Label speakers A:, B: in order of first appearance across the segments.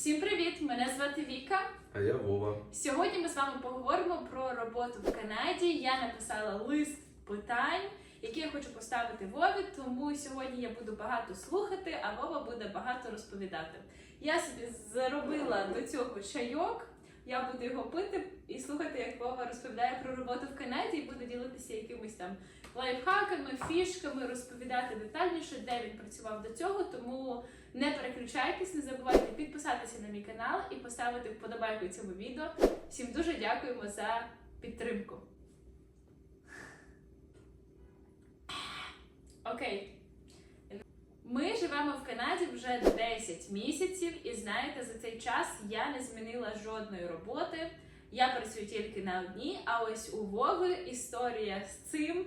A: Всім привіт! Мене звати Віка.
B: А я Вова.
A: Сьогодні ми з вами поговоримо про роботу в Канаді. Я написала лист питань, які я хочу поставити Вові, тому сьогодні я буду багато слухати, а Вова буде багато розповідати. Я собі зробила до цього чайок. Я буду його пити і слухати, як Вова розповідає про роботу в Канаді, і буду ділитися якимись там лайфхаками, фішками, розповідати детальніше, де він працював до цього. Тому не переключайтесь, не забувайте підписатися на мій канал і поставити вподобайку цьому відео. Всім дуже дякуємо за підтримку. Окей. Ми живемо в Канаді вже 10 місяців, і знаєте, за цей час я не змінила жодної роботи. Я працюю тільки на одній, а ось у Вови історія з цим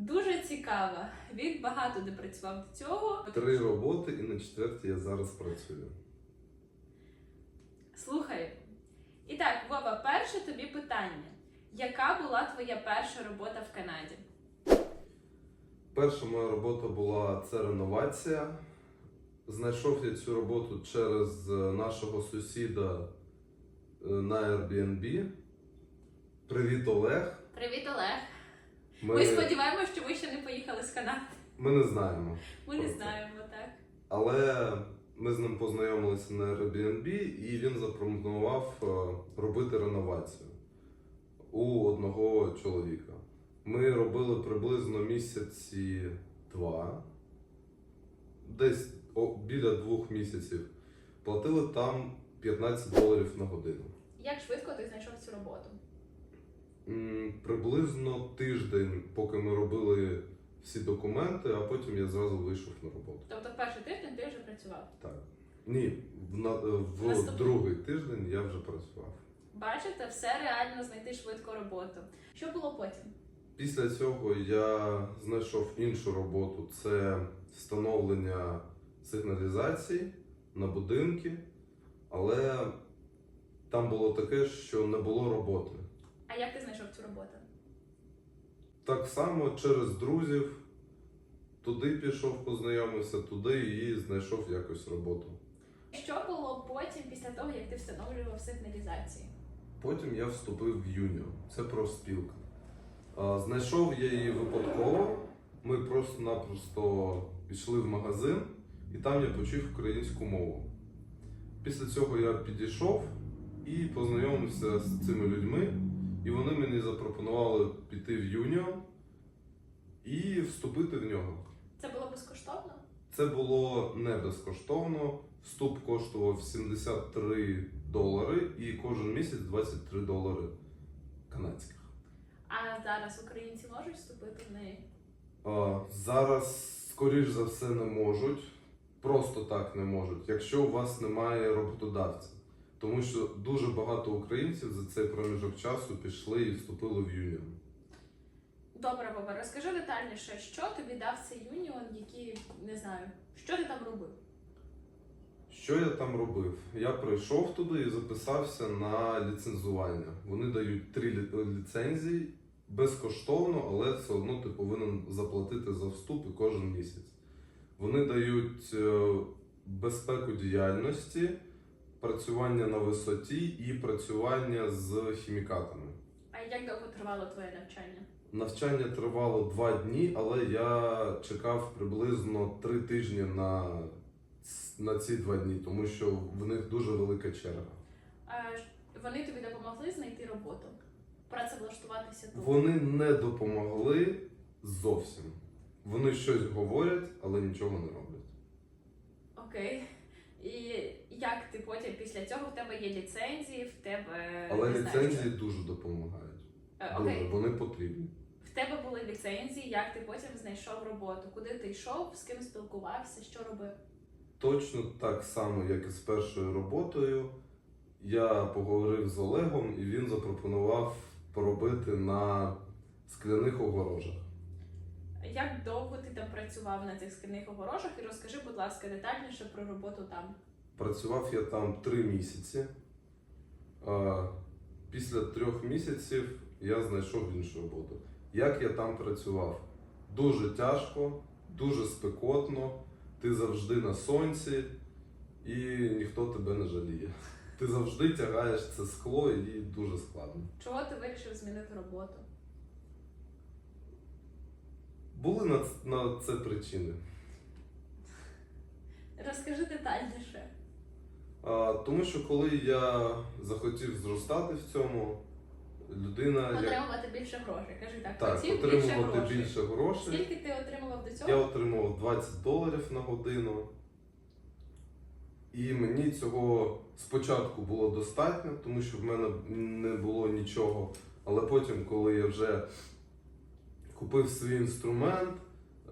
A: дуже цікава. Він багато де працював до цього.
B: Три роботи і на четвертій я зараз працюю.
A: Слухай. І так, Вова, перше тобі питання. Яка була твоя перша робота в Канаді?
B: Перша моя робота була це реновація. Знайшов я цю роботу через е, нашого сусіда е, на Airbnb. Привіт, Олег.
A: Привіт, Олег.
B: Ми,
A: Ми сподіваємося, що ви ще не поїхали з Канади.
B: ми не знаємо.
A: Ми не знаємо, так.
B: Але ми з ним познайомилися на Airbnb і він запропонував е, робити реновацію у одного чоловіка. Ми робили приблизно місяці два, десь біля двох місяців. Платили там 15 доларів на годину.
A: Як швидко ти знайшов цю роботу?
B: Приблизно тиждень, поки ми робили всі документи, а потім я зразу вийшов на роботу.
A: Тобто, перший тиждень ти вже працював.
B: Так. Ні, в, на, в другий тиждень я вже працював.
A: Бачите, все реально знайти швидко роботу. Що було потім?
B: Після цього я знайшов іншу роботу це встановлення сигналізації на будинки, але там було таке, що не було роботи.
A: А як ти знайшов цю роботу?
B: Так само через друзів туди пішов, познайомився, туди і знайшов якось роботу.
A: Що було потім, після того, як ти встановлював сигналізації?
B: Потім я вступив в Юніо. Це профспілка. Знайшов я її випадково. Ми просто-напросто пішли в магазин, і там я почув українську мову. Після цього я підійшов і познайомився з цими людьми, і вони мені запропонували піти в Юніо і вступити в нього.
A: Це було безкоштовно?
B: Це було не безкоштовно. Вступ коштував 73 долари і кожен місяць 23 долари канадських.
A: А зараз українці можуть вступити в неї?
B: А, зараз, скоріш за все, не можуть. Просто так не можуть, якщо у вас немає роботодавця. Тому що дуже багато українців за цей проміжок часу пішли і вступили в юніон.
A: Добре, Вова, розкажи детальніше, що тобі дав цей юніон, який не знаю, що ти там робив?
B: Що я там робив? Я прийшов туди і записався на ліцензування. Вони дають три ліцензії безкоштовно, але все одно ти повинен заплатити за вступ і кожен місяць. Вони дають е, безпеку діяльності, працювання на висоті і працювання з хімікатами.
A: А як довго тривало твоє навчання?
B: Навчання тривало два дні, але я чекав приблизно три тижні на, на ці два дні, тому що в них дуже велика черга.
A: А вони тобі допомогли знайти роботу, працевлаштуватися тут.
B: Вони не допомогли зовсім. Вони щось говорять, але нічого не роблять.
A: Окей. І як ти потім після цього в тебе є ліцензії, в тебе
B: Але
A: не знаю,
B: ліцензії дуже допомагають.
A: Е,
B: Дуже,
A: Окей,
B: вони потрібні.
A: в тебе були ліцензії, як ти потім знайшов роботу? Куди ти йшов, з ким спілкувався, що робив?
B: Точно так само, як і з першою роботою. Я поговорив з Олегом, і він запропонував поробити на скляних огорожах.
A: Як довго ти там працював на цих скляних огорожах? І розкажи, будь ласка, детальніше про роботу там.
B: Працював я там три місяці. Після трьох місяців я знайшов іншу роботу. Як я там працював? Дуже тяжко, дуже спекотно, ти завжди на сонці, і ніхто тебе не жаліє. Ти завжди тягаєш це скло і дуже складно.
A: Чого ти вирішив змінити роботу?
B: Були на, ц- на це причини.
A: Розкажи детальніше.
B: А, тому що коли я захотів зростати в цьому, людина як
A: Отримувати більше грошей. Кажи так,
B: так,
A: хотів більше
B: отримувати
A: грошей.
B: більше грошей.
A: Скільки ти отримував до цього?
B: Я отримував 20 доларів на годину. І мені цього спочатку було достатньо, тому що в мене не було нічого. Але потім, коли я вже купив свій інструмент,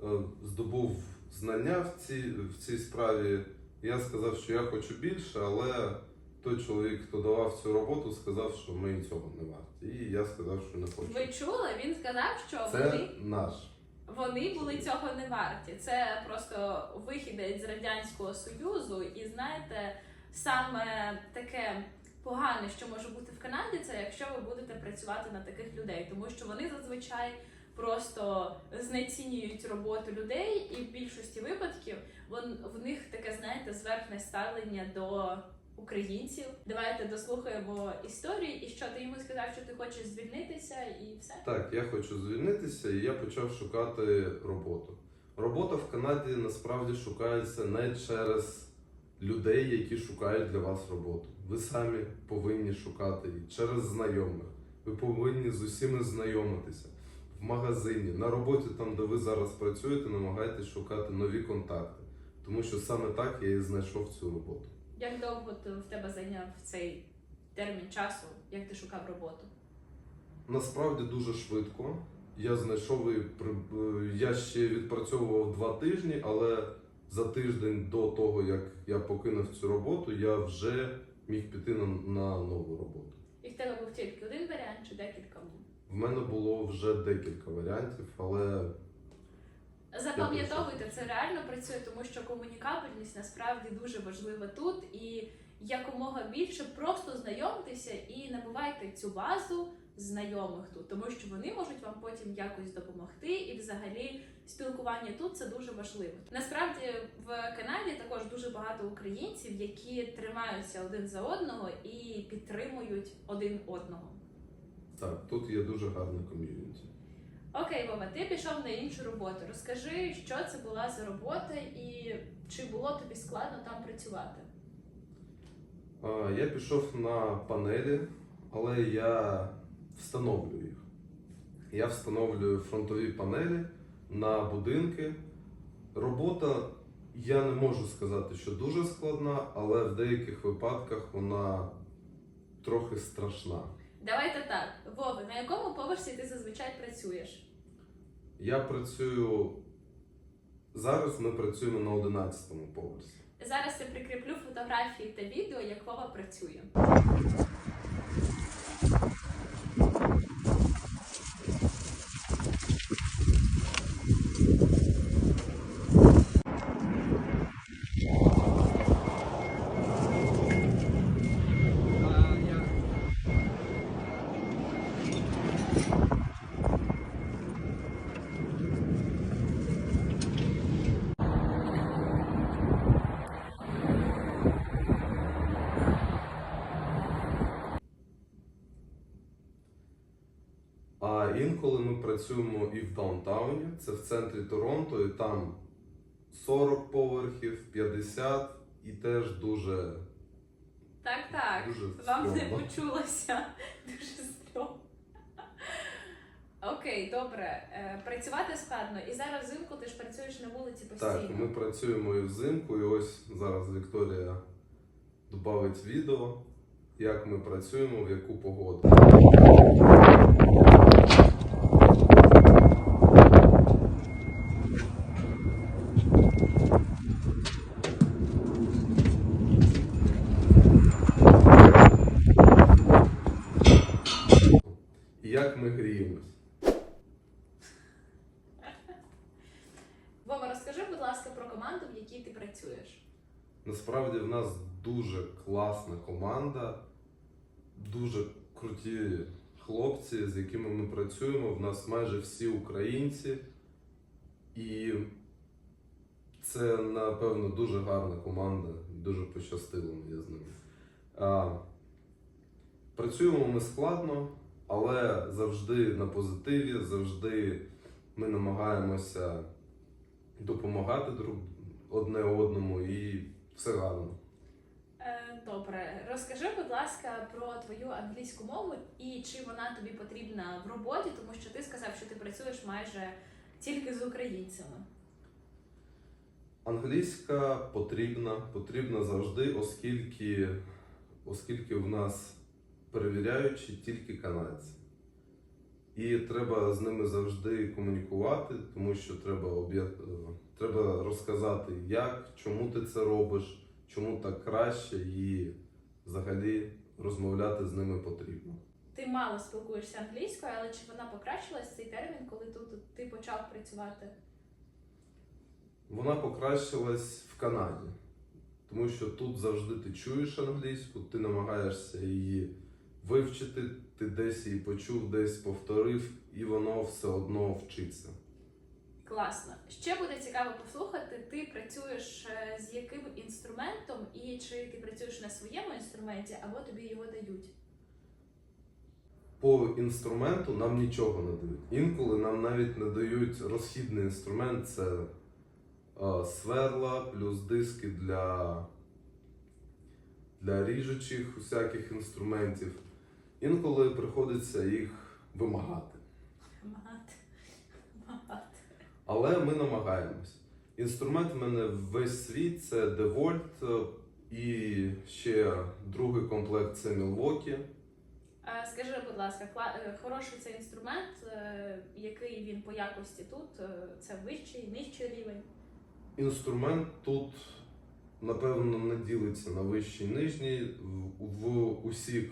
B: е, здобув знання в цій, в цій справі, я сказав, що я хочу більше, але той чоловік, хто давав цю роботу, сказав, що ми цього не варті. І я сказав, що не хочу.
A: Ви чули? Він сказав, що
B: Це
A: вони,
B: наш.
A: вони були цього не варті. Це просто вихідець з радянського союзу, і знаєте, саме таке. Погане, що може бути в Канаді, це якщо ви будете працювати на таких людей, тому що вони зазвичай просто знецінюють роботу людей, і в більшості випадків вон, в них таке, знаєте, зверхне ставлення до українців. Давайте дослухаємо історії, і що ти йому сказав, що ти хочеш звільнитися, і все.
B: Так, я хочу звільнитися, і я почав шукати роботу. Робота в Канаді насправді шукається не через людей, які шукають для вас роботу. Ви самі повинні шукати її через знайомих. Ви повинні з усіми знайомитися в магазині, на роботі, там, де ви зараз працюєте, намагайтесь шукати нові контакти. Тому що саме так я і знайшов цю роботу.
A: Як довго ти в тебе зайняв цей термін часу, як ти шукав роботу?
B: Насправді дуже швидко. Я знайшов і при- е, я ще відпрацьовував два тижні, але за тиждень до того, як я покинув цю роботу, я вже міг піти на, на нову роботу.
A: І в тебе був тільки один варіант чи декілька?
B: В мене було вже декілька варіантів, але
A: Запам'ятовуйте, це реально працює, тому що комунікабельність насправді дуже важлива тут і якомога більше просто знайомтеся і набувайте цю базу знайомих тут, тому що вони можуть вам потім якось допомогти, і взагалі спілкування тут це дуже важливо. Насправді в Канаді також дуже багато українців, які тримаються один за одного і підтримують один одного.
B: так, тут є дуже гарне ком'юніті.
A: Окей, Вова, ти пішов на іншу роботу. Розкажи, що це була за робота і чи було тобі складно там працювати?
B: Я пішов на панелі, але я встановлюю їх. Я встановлюю фронтові панелі на будинки. Робота, я не можу сказати, що дуже складна, але в деяких випадках вона трохи страшна.
A: Давайте так, Вова, на якому поверсі ти зазвичай працюєш?
B: Я працюю. Зараз ми працюємо на 11-му поверсі.
A: Зараз я прикріплю фотографії та відео, як Вова працює.
B: А інколи ми працюємо і в даунтауні, це в центрі Торонто, і там 40 поверхів, 50 і теж дуже
A: Так, так.
B: Дуже
A: Вам не почулося. Дуже стрьомно. Окей, добре. Е, Працювати складно. І зараз взимку ти ж працюєш на вулиці постійно.
B: Так, ми працюємо і взимку, і ось зараз Вікторія додавить відео, як ми працюємо, в яку погоду. І як ми гріємось.
A: Вова, розкажи, будь ласка, про команду, в якій ти працюєш.
B: Насправді в нас дуже класна команда, дуже круті хлопці, з якими ми працюємо. В нас майже всі українці. І це, напевно, дуже гарна команда, дуже пощастило мені з ними. А, працюємо ми складно, але завжди на позитиві, завжди ми намагаємося допомагати друг одне одному і все гарно.
A: Е, Добре, розкажи, будь ласка, про твою англійську мову і чи вона тобі потрібна в роботі, тому що ти сказав, що ти працюєш майже тільки з українцями.
B: Англійська потрібна, потрібна завжди, оскільки, оскільки в нас перевіряючі тільки канадці. І треба з ними завжди комунікувати, тому що треба, об'я... треба розказати, як, чому ти це робиш, чому так краще, і взагалі розмовляти з ними потрібно.
A: Ти мало спілкуєшся англійською, але чи вона покращилась цей термін, коли тут ти почав працювати?
B: Вона покращилась в Канаді, тому що тут завжди ти чуєш англійську, ти намагаєшся її вивчити, ти десь її почув, десь повторив, і воно все одно вчиться.
A: Класно. Ще буде цікаво послухати. Ти працюєш е, з яким інструментом, і чи ти працюєш на своєму інструменті, або тобі його дають?
B: По інструменту нам нічого не дають. Інколи нам навіть не дають розхідний інструмент це е, сверла, плюс диски для, для ріжучих усяких інструментів. Інколи приходиться їх вимагати. Але ми намагаємось. Інструмент в мене весь світ це DeWalt е, і ще другий комплект це Milwaukee.
A: Е, Скажи, будь ласка, е, хороший цей інструмент, який він по якості тут? Це вищий, нижчий рівень.
B: Інструмент тут, напевно, не ділиться на вищий і нижній в, усіх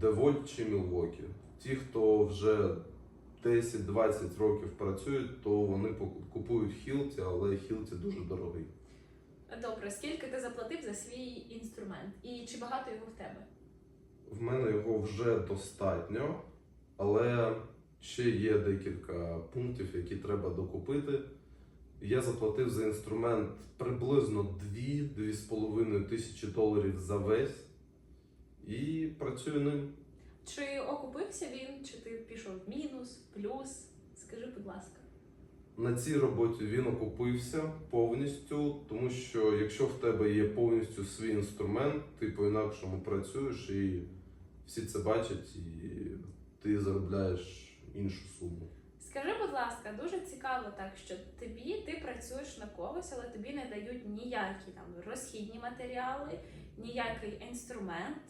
B: DeWalt чи Milwaukee. Ті, хто вже 10-20 років працюють, то вони купують Hilti, але Hilti дуже дорогий.
A: Добре, скільки ти заплатив за свій інструмент? І чи багато його в тебе?
B: В мене його вже достатньо, але ще є декілька пунктів, які треба докупити. Я заплатив за інструмент приблизно 2-2,5 тисячі доларів за весь і працюю ним.
A: Чи окупився він, чи ти пішов в мінус, плюс? Скажи, будь ласка.
B: На цій роботі він окупився повністю, тому що якщо в тебе є повністю свій інструмент, ти по-інакшому працюєш і всі це бачать, і ти заробляєш іншу суму.
A: Скажи, будь ласка, дуже цікаво так, що тобі ти працюєш на когось, але тобі не дають ніякі там розхідні матеріали, ніякий інструмент.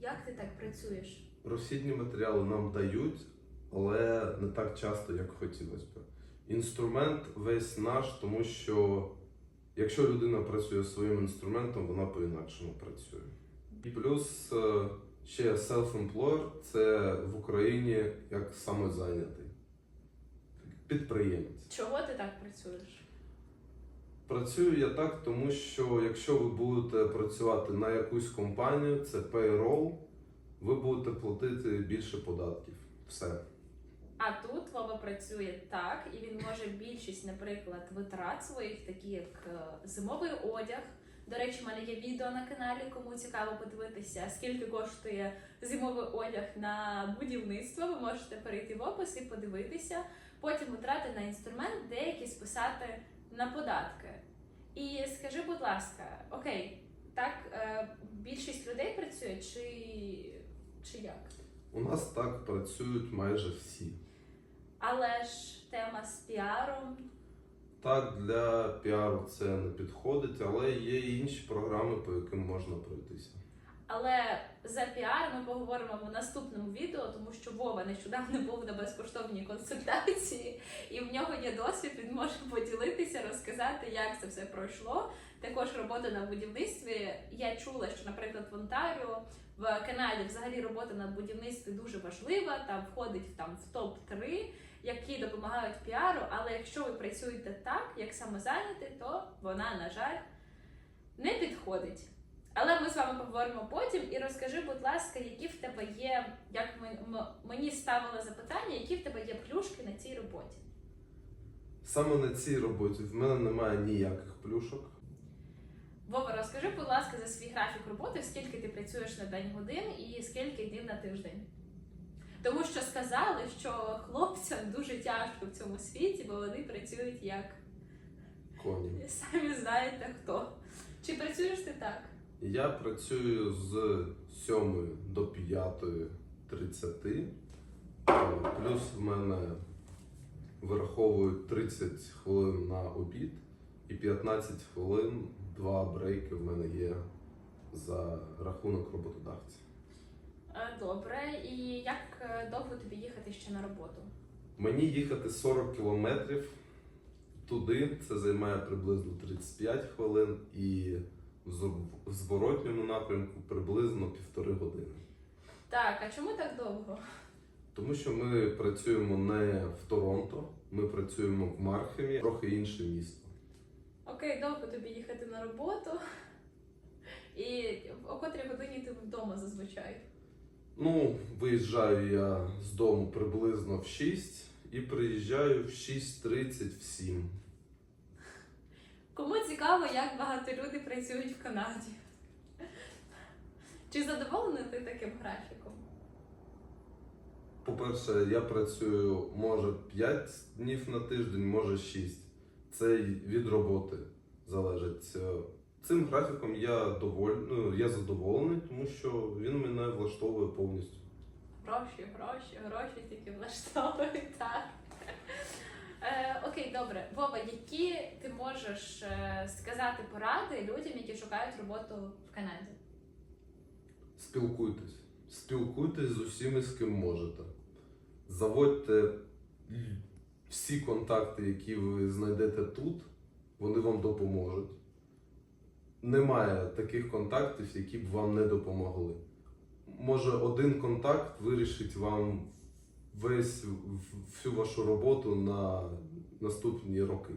A: Як ти так працюєш?
B: Розхідні матеріали нам дають, але не так часто, як хотілося б. Інструмент весь наш, тому що якщо людина працює своїм інструментом, вона по-інакшому працює. І плюс е, ще self-employer – це в Україні як самозайнятий підприємець.
A: Чого ти так працюєш?
B: Працюю я так, тому що якщо ви будете працювати на якусь компанію, це payroll, ви будете платити більше податків. Все.
A: А тут Вова працює так, і він може більшість, наприклад, витрат своїх, такі як е, зимовий одяг. До речі, в мене є відео на каналі, кому цікаво подивитися, скільки коштує зимовий одяг на будівництво. Ви можете перейти в опис і подивитися. Потім витрати на інструмент, деякі списати на податки. І скажи, будь ласка, окей, так е, більшість людей працює, чи, чи як?
B: У нас так працюють майже всі.
A: Але ж тема з піаром.
B: Так, для піару це не підходить, але є і інші програми, по яким можна пройтися.
A: Але за піар ми поговоримо в наступному відео, тому що Вова нещодавно був на безкоштовній консультації, і в нього є досвід. Він може поділитися, розказати, як це все пройшло. Також робота на будівництві. Я чула, що, наприклад, в Онтаріо, в Канаді взагалі робота на будівництві дуже важлива. Там входить там в топ 3 які допомагають піару. Але якщо ви працюєте так, як самозайнятий, то вона, на жаль, не підходить. Але ми з вами поговоримо потім і розкажи, будь ласка, які в тебе є, як ми- мені ставили запитання, які в тебе є плюшки на цій роботі.
B: Саме на цій роботі в мене немає ніяких плюшок.
A: Вова, розкажи, будь ласка, за свій графік роботи, скільки ти працюєш на день годин і скільки днів на тиждень. Тому що сказали, що хлопцям дуже тяжко в цьому світі, бо вони працюють як
B: Коні.
A: самі знаєте хто. Чи працюєш ти так?
B: Я працюю з 7 до 5.30. Е, Плюс в мене вираховують 30 хвилин на обід і 15 хвилин, два брейки в мене є за рахунок роботодавця.
A: Е, Добре, і як е, довго тобі їхати ще на роботу?
B: Мені їхати 40 кілометрів туди, це займає приблизно 35 хвилин, і в зворотньому напрямку приблизно півтори години.
A: Так, а чому так довго?
B: Тому що ми працюємо не в Торонто, ми працюємо в Мархемі, трохи інше місто.
A: Окей, довго тобі їхати на роботу. І о котрій годині ти вдома зазвичай?
B: Ну, виїжджаю я з дому приблизно в 6 і приїжджаю в 6.30 в 7.
A: Кому цікаво, як багато людей працюють в Канаді? Чи задоволений ти таким графіком?
B: По-перше, я працюю може 5 днів на тиждень, може 6. Це від роботи залежить. Е, Цим графіком я доволь... ну, я задоволений, тому що він мене влаштовує повністю.
A: Гроші, гроші, гроші тільки влаштовують так. Е, окей, добре. Вова, які ти можеш е, сказати поради людям, які шукають роботу в Канаді?
B: Спілкуйтесь. Спілкуйтесь з усіми, з ким можете. Заводьте всі контакти, які ви знайдете тут, вони вам допоможуть. Немає таких контактів, які б вам не допомогли. Може, один контакт вирішить вам весь всю вашу роботу на наступні роки.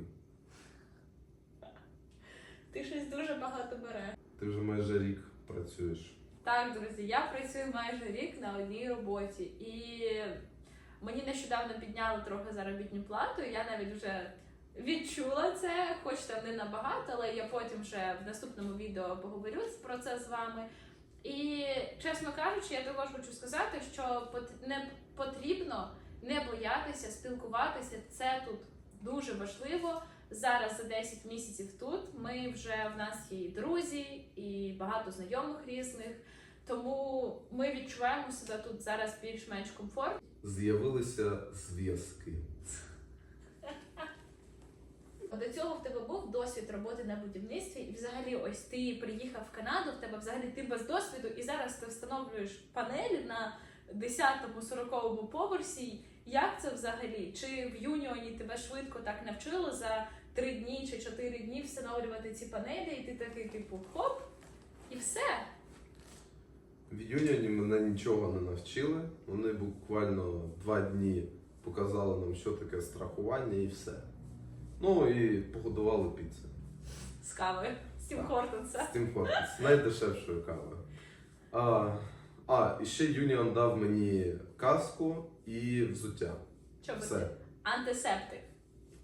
A: Ти щось дуже багато береш.
B: Ти вже майже рік працюєш.
A: Так, друзі, я працюю майже рік на одній роботі, і мені нещодавно підняли трохи заробітну плату. Я навіть вже відчула це, хоч там не набагато, але я потім вже в наступному відео поговорю про це з вами. І чесно кажучи, я також хочу сказати, що не потрібно не боятися спілкуватися. Це тут дуже важливо. Зараз за 10 місяців тут ми вже в нас є і друзі, і багато знайомих різних. Тому ми відчуваємо себе тут зараз більш-менш комфортно.
B: З'явилися зв'язки.
A: До цього в тебе був досвід роботи на будівництві, і взагалі, ось ти приїхав в Канаду, в тебе взагалі ти без досвіду, і зараз ти встановлюєш панелі на 10-му 40-му поверсі. Як це взагалі? Чи в Юніоні тебе швидко так навчили за 3 дні чи 4 дні встановлювати ці панелі, і ти такий, типу, хоп, і все.
B: В Юніоні мене нічого не навчили. Вони буквально два дні показали нам, що таке страхування і все. Ну і погодували піци.
A: З кави, з Тім
B: Так.
A: Хортонса.
B: З хлопцем, з найдешевшою кавою. А, а, і ще Юніон дав мені каску і взуття. Все.
A: Антисептик.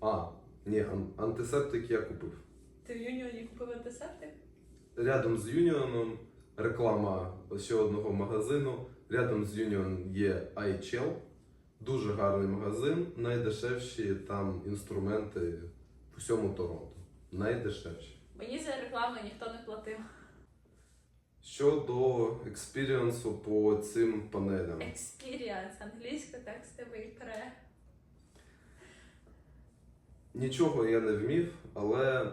B: А, ні, ан- антисептик я купив.
A: Ти в Юніоні купив антисептик?
B: Рядом з Юніоном реклама ще одного магазину. Рядом з Юніон є iChel. Дуже гарний магазин. Найдешевші там інструменти в усьому Торонто. Найдешевші.
A: Мені за рекламу ніхто не платив.
B: Щодо експіріансу по цим панелям.
A: Experience, англійська текстовий пре.
B: Нічого я не вмів, але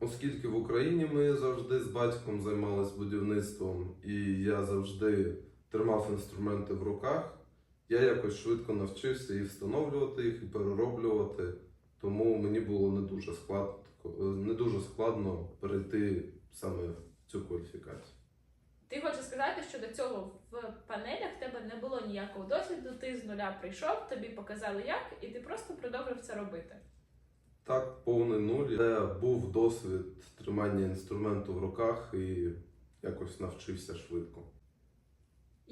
B: оскільки в Україні ми завжди з батьком займалися будівництвом, і я завжди тримав інструменти в руках, я якось швидко навчився і встановлювати їх, і перероблювати. Тому мені було не дуже складно, не дуже складно перейти саме в цю кваліфікацію.
A: Ти хочеш сказати, що до цього в панелях в тебе не було ніякого досвіду, ти з нуля прийшов, тобі показали як, і ти просто продовжив це робити.
B: Так, повний нуль. Це був досвід тримання інструменту в руках і якось навчився швидко.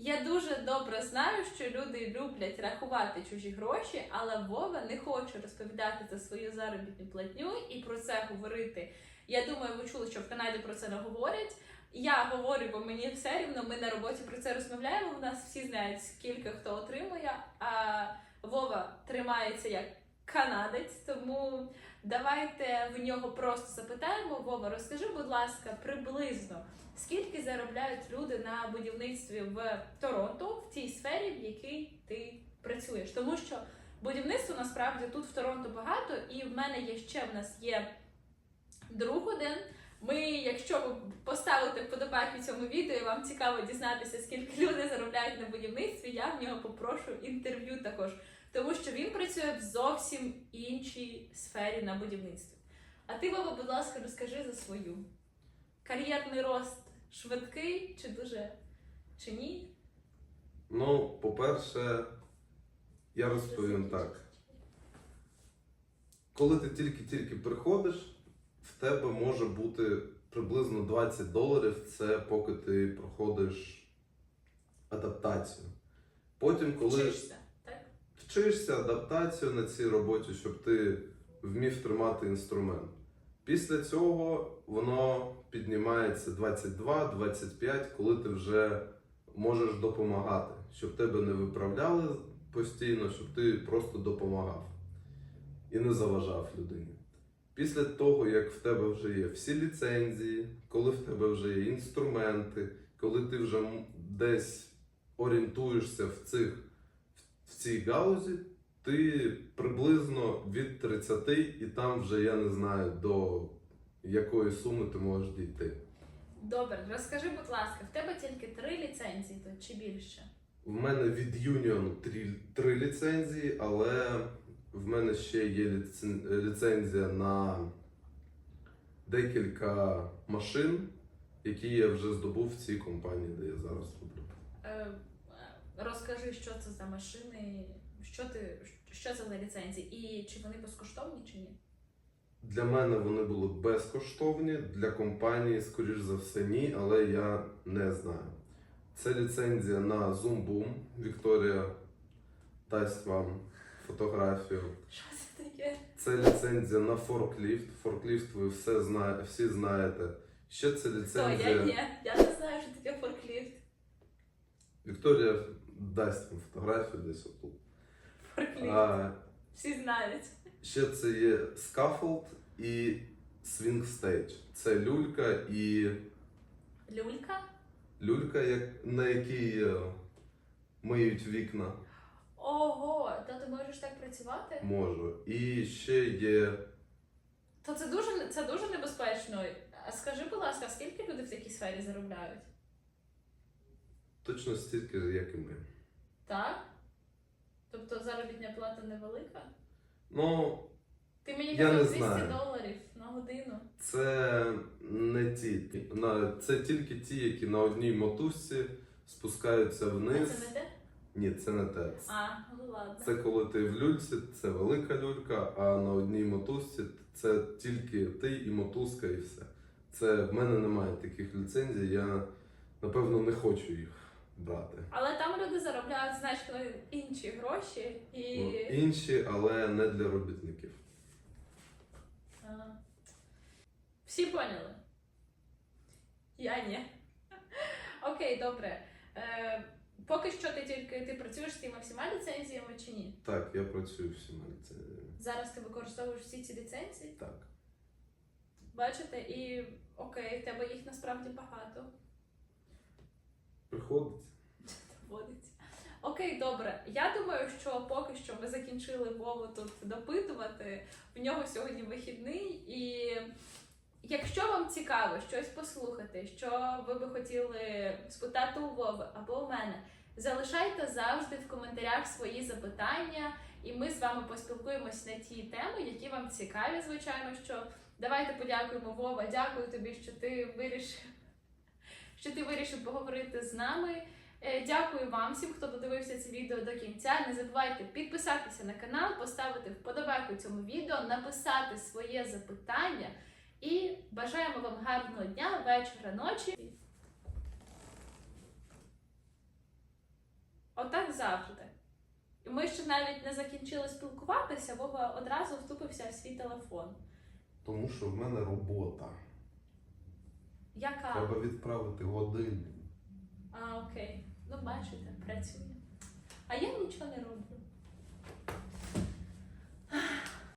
A: Я дуже добре знаю, що люди люблять рахувати чужі гроші, але Вова не хоче розповідати за свою заробітну платню і про це говорити Я думаю, ви чули, що в Канаді про це не говорять. Я говорю, бо мені все рівно. Ми на роботі про це розмовляємо. У нас всі знають, скільки хто отримує. А Вова тримається як канадець, тому давайте в нього просто запитаємо. Вова, розкажи, будь ласка, приблизно скільки заробляють люди на будівництві в Торонто в тій сфері, в якій ти працюєш? Тому що будівництво насправді тут в Торонто багато, і в мене є ще в нас є друг один. Ми, якщо ви поставите вподобайку цьому відео, і вам цікаво дізнатися, скільки люди заробляють на будівництві, я в нього попрошу інтерв'ю також, тому що він працює в зовсім іншій сфері на будівництві. А ти, Вова, будь ласка, розкажи за свою. Кар'єрний рост швидкий чи дуже чи ні?
B: Ну, по-перше, я розповім так. Коли ти тільки-тільки приходиш, в тебе може бути приблизно 20 доларів. Це поки ти проходиш адаптацію. Потім, коли
A: Вчишся?
B: Вчишся адаптацію на цій роботі, щоб ти вмів тримати інструмент. Після цього воно піднімається 22-25, коли ти вже можеш допомагати, щоб тебе не виправляли постійно, щоб ти просто допомагав і не заважав людині. Після того, як в тебе вже є всі ліцензії, коли в тебе вже є інструменти, коли ти вже десь орієнтуєшся в цих в цій галузі, ти приблизно від 30 і там вже я не знаю до якої суми ти можеш дійти.
A: Добре, розкажи, будь ласка, в тебе тільки три ліцензії тут чи більше?
B: В мене від Union три, три ліцензії, але в мене ще є ліцензія на декілька машин, які я вже здобув в цій компанії, де я зараз роблю.
A: Розкажи, що це за машини, що ти що це за ліцензії, і чи вони безкоштовні чи ні?
B: Для мене вони були безкоштовні, для компанії, скоріш за все, ні, але я не знаю. Це ліцензія на Zoom Boom. Вікторія дасть вам фотографію.
A: Що це таке?
B: Це ліцензія на форкліфт. Форкліфт ви все зна... всі знаєте. Ще це
A: Хто я
B: ліцензія.
A: ні? Я не знаю, що таке форкліфт.
B: Вікторія дасть вам фотографію десь отут. А,
A: Всі знають.
B: ще це є скафолд і свінг стейдж. Це люлька і
A: Люлька?
B: люлька, як, на якій е, миють вікна.
A: Ого, то ти можеш так працювати?
B: Можу. І ще є
A: То це дуже це дуже небезпечно. А скажи, будь ласка, скільки люди в такій сфері заробляють?
B: Точно стільки, як і ми.
A: Так? Тобто заробітня плата невелика?
B: Ну,
A: Ти мені
B: Я
A: казав
B: не
A: 200
B: знаю.
A: доларів на годину.
B: це не ті. На, це тільки ті, які на одній мотузці спускаються
A: А
B: вниз.
A: це не те?
B: Ні, це не те.
A: А, ну ладно.
B: Це коли ти в люльці, це велика люлька, а на одній мотузці це тільки ти і мотузка, і все. Це в мене немає таких ліцензій, я напевно не хочу їх брати.
A: Але там люди заробляють значно інші гроші і.
B: Ну, інші, але не для робітників.
A: А. Всі поняли? Я ні. Окей, добре. Е, поки що ти тільки ти працюєш з тими всіма ліцензіями чи ні?
B: Так, я працюю всіма ліцензіями.
A: Зараз ти використовуєш всі ці ліцензії?
B: Так.
A: Бачите, і окей, в тебе їх насправді багато.
B: Приходиться.
A: Доводиться. Окей, добре. Я думаю, що поки що ми закінчили Вову тут допитувати. В нього сьогодні вихідний, і якщо вам цікаво щось послухати, що ви би хотіли спитати у Вови або у мене, залишайте завжди в коментарях свої запитання, і ми з вами поспілкуємось на ті теми, які вам цікаві, звичайно. що Давайте подякуємо Вова. Дякую тобі, що ти вирішив, що ти вирішив поговорити з нами. Е, Дякую вам всім, хто додивився це відео до кінця. Не забувайте підписатися на канал, поставити вподобайку цьому відео, написати своє запитання. І бажаємо вам гарного дня, вечора, ночі. Отак завжди. І ми ще навіть не закінчили спілкуватися, Вова одразу втупився в свій телефон.
B: Тому що в мене робота.
A: Яка?
B: Треба відправити годинник.
A: А, окей. Ну, бачите, працює. А я нічого не роблю.